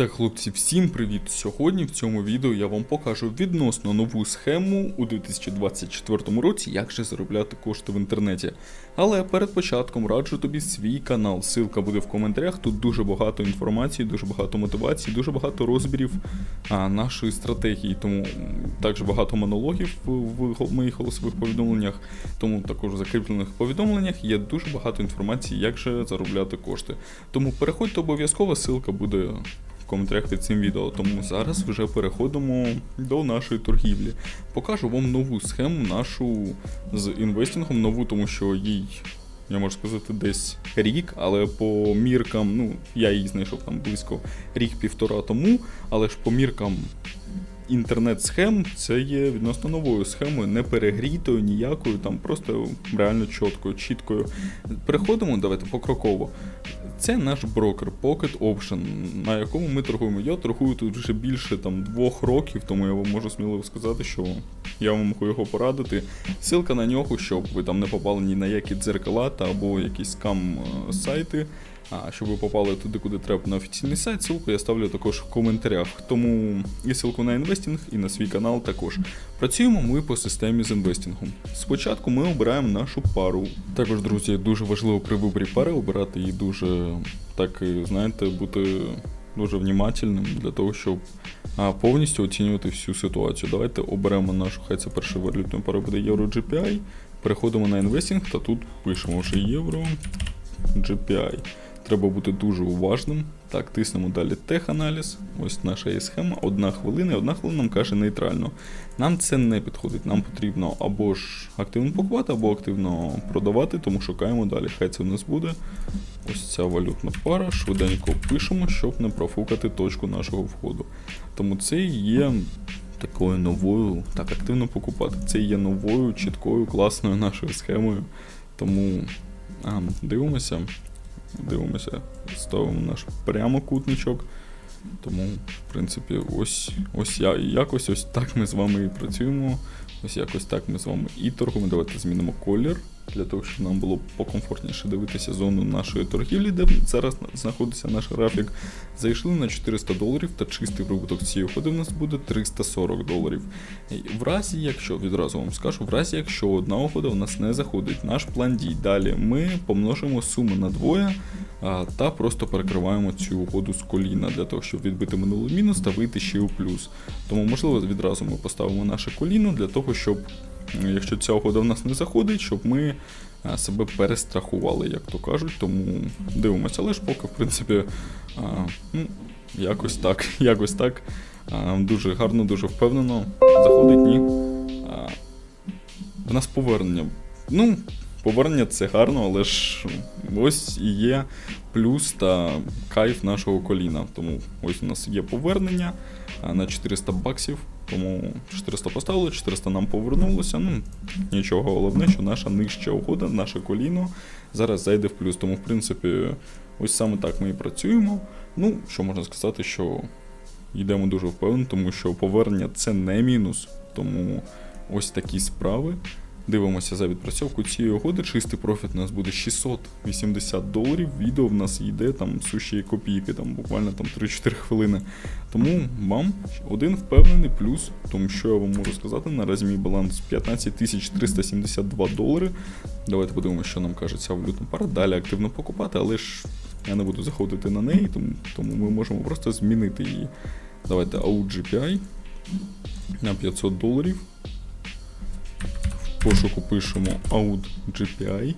так, хлопці, всім привіт! Сьогодні в цьому відео я вам покажу відносно нову схему у 2024 році, як же заробляти кошти в інтернеті. Але перед початком раджу тобі свій канал. Ссылка буде в коментарях. Тут дуже багато інформації, дуже багато мотивації, дуже багато розбірів а, нашої стратегії. Тому також багато монологів в, моїх голосових повідомленнях. Тому також в закріплених повідомленнях є дуже багато інформації, як же заробляти кошти. Тому переходьте обов'язково, ссылка буде коментарях під цим відео. Тому зараз вже переходимо до нашої торгівлі. Покажу вам нову схему нашу з інвестингом, нову, тому що їй. Я можу сказати, десь рік, але по міркам, ну, я її знайшов там близько рік-півтора тому, але ж по міркам інтернет-схем це є відносно новою схемою, не перегрітою ніякою, там просто реально чіткою, чіткою. Переходимо, давайте покроково. Це наш брокер Pocket Option, на якому ми торгуємо. Я торгую тут вже більше там двох років, тому я вам можу сміливо сказати, що я вам можу його порадити. Ссылка на нього, щоб ви там не попали ні на які дзеркала та або якісь скам е, сайти. А щоб ви попали туди, куди треба на офіційний сайт, ссылку я ставлю також в коментарях. Тому і ссылку на інвестинг, і на свій канал також. Працюємо ми по системі з інвестингом. Спочатку ми обираємо нашу пару. Також, друзі, дуже важливо при виборі пари обирати її дуже так, і, знаєте, бути дуже внімательним для того, щоб повністю оцінювати всю ситуацію. Давайте оберемо нашу, хай це перша валютна пара буде євро GPI. Переходимо на інвестинг та тут пишемо вже євро GPI. Треба бути дуже уважним. Так, тиснемо далі теханаліз. Ось наша є схема. Одна хвилина, і одна хвилина нам каже нейтрально. Нам це не підходить. Нам потрібно або ж активно покупати, або активно продавати, тому шукаємо далі. Хай це в нас буде. Ось ця валютна пара. Швиденько пишемо, щоб не профукати точку нашого входу. Тому це є такою новою, так активно покупати. Це є новою, чіткою, класною нашою схемою. Тому а, дивимося. Дивимося, ставимо наш прямокутничок. Тому, в принципі, ось, ось я, якось ось так ми з вами і працюємо. Ось якось так ми з вами і торгуємо. Давайте змінимо колір, для того, щоб нам було покомфортніше дивитися зону нашої торгівлі, де зараз знаходиться наш графік. Зайшли на 400 доларів та чистий прибуток цієї ходи в нас буде 340 доларів. В разі, якщо відразу вам скажу, в разі, якщо одна угода у нас не заходить, наш план дій далі ми помножимо суму на двоє та просто перекриваємо цю угоду з коліна для того, щоб відбити минулий мінус та вийти ще у плюс. Тому, можливо, відразу ми поставимо наше коліно для того, щоб, якщо ця угода в нас не заходить, щоб ми себе перестрахували, як то кажуть. Тому дивимося, але ж поки, в принципі, ну, якось так, якось так. Дуже гарно, дуже впевнено. Заходить ні. В нас повернення. Ну, повернення це гарно, але ж ось і є плюс та кайф нашого коліна. Тому ось у нас є повернення на 400 баксів. Тому 400 поставили, 400 нам повернулося. Ну, нічого головне, що наша нижча угода, наше коліно зараз зайде в плюс. Тому, в принципі, ось саме так ми і працюємо. Ну, що можна сказати, що йдемо дуже впевнено, тому що повернення це не мінус. Тому ось такі справи. Дивимося за відпрацьовку цієї угоди. Чистий профіт у нас буде 680 доларів. Відео в нас йде там суші копійки, там буквально там 3-4 хвилини. Тому вам один впевнений плюс, тому що я вам можу сказати, наразі мій баланс 15 372 долари. Давайте подивимося, що нам каже ця валютна пара. Далі активно покупати, але ж я не буду заходити на неї, тому, тому ми можемо просто змінити її. Давайте AUD GPI на 500 доларів. В пошуку пишемо AUD GPI.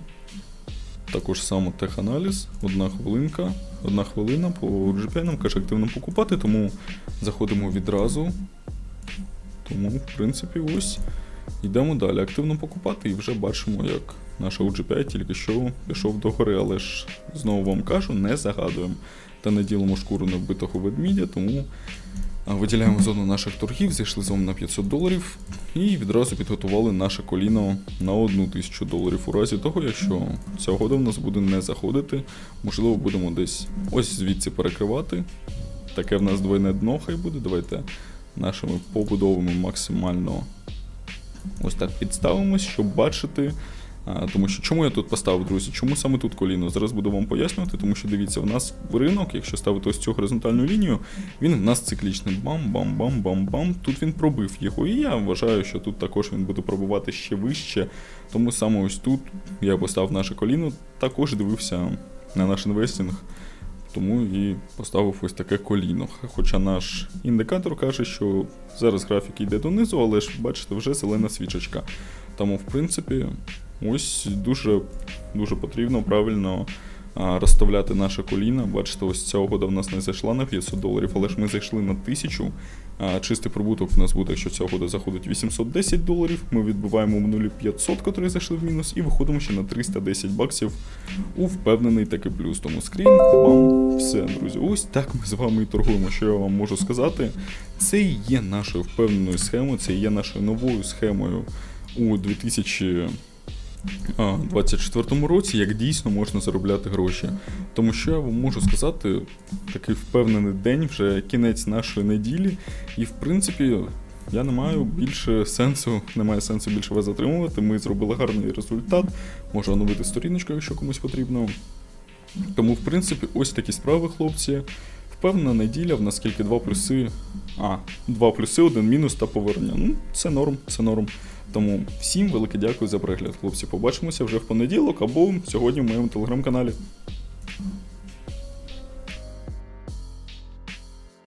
Також само теханаліз, одна хвилинка. Одна хвилина по GPI нам каже активно покупати, тому заходимо відразу. Тому, в принципі, ось йдемо далі. Активно покупати і вже бачимо, як наш GPI тільки що пішов до гори, але ж знову вам кажу, не загадуємо та не ділимо шкуру невбитого ведмідя, тому Виділяємо зону наших торгів, зайшли з вами на 500 доларів і відразу підготували наше коліно на 1000 доларів. У разі того, якщо ця угода в нас буде не заходити, можливо, будемо десь ось звідси перекривати. Таке в нас двойне дно хай буде. Давайте нашими побудовами максимально ось так підставимось, щоб бачити тому що чому я тут поставив, друзі? Чому саме тут коліно? Зараз буду вам пояснювати, тому що дивіться, в нас ринок, якщо ставити ось цю горизонтальну лінію, він в нас циклічний. Бам-бам-бам-бам-бам. Тут він пробив його. І я вважаю, що тут також він буде пробувати ще вище. Тому саме ось тут я поставив наше коліно, також дивився на наш інвестинг. Тому і поставив ось таке коліно. Хоча наш індикатор каже, що зараз графік йде донизу, але ж бачите, вже зелена свічечка. Тому, в принципі, ось дуже, дуже потрібно правильно розставляти наше коліно. Бачите, ось ця угода в нас не зайшла на 500 доларів, але ж ми зайшли на 1000. А, чистий прибуток в нас буде, якщо ця угода заходить 810 доларів. Ми відбиваємо в нулі 500, котрі зайшли в мінус, і виходимо ще на 310 баксів у впевнений таки плюс. Тому скрін, бам, все, друзі. Ось так ми з вами і торгуємо. Що я вам можу сказати? Це і є нашою впевненою схемою, це і є нашою новою схемою у 2000 а, 24 році, як дійсно можна заробляти гроші. Тому що я вам можу сказати, такий впевнений день, вже кінець нашої неділі, і в принципі. Я не маю більше сенсу, немає сенсу більше вас затримувати. Ми зробили гарний результат. Можу оновити сторіночку, якщо комусь потрібно. Тому, в принципі, ось такі справи, хлопці. Впевнена неділя, в нас скільки два плюси. А, два плюси, один мінус та повернення. Ну, це норм, це норм. Тому всім велике дякую за перегляд, хлопці. Побачимося вже в понеділок або сьогодні в моєму телеграм-каналі.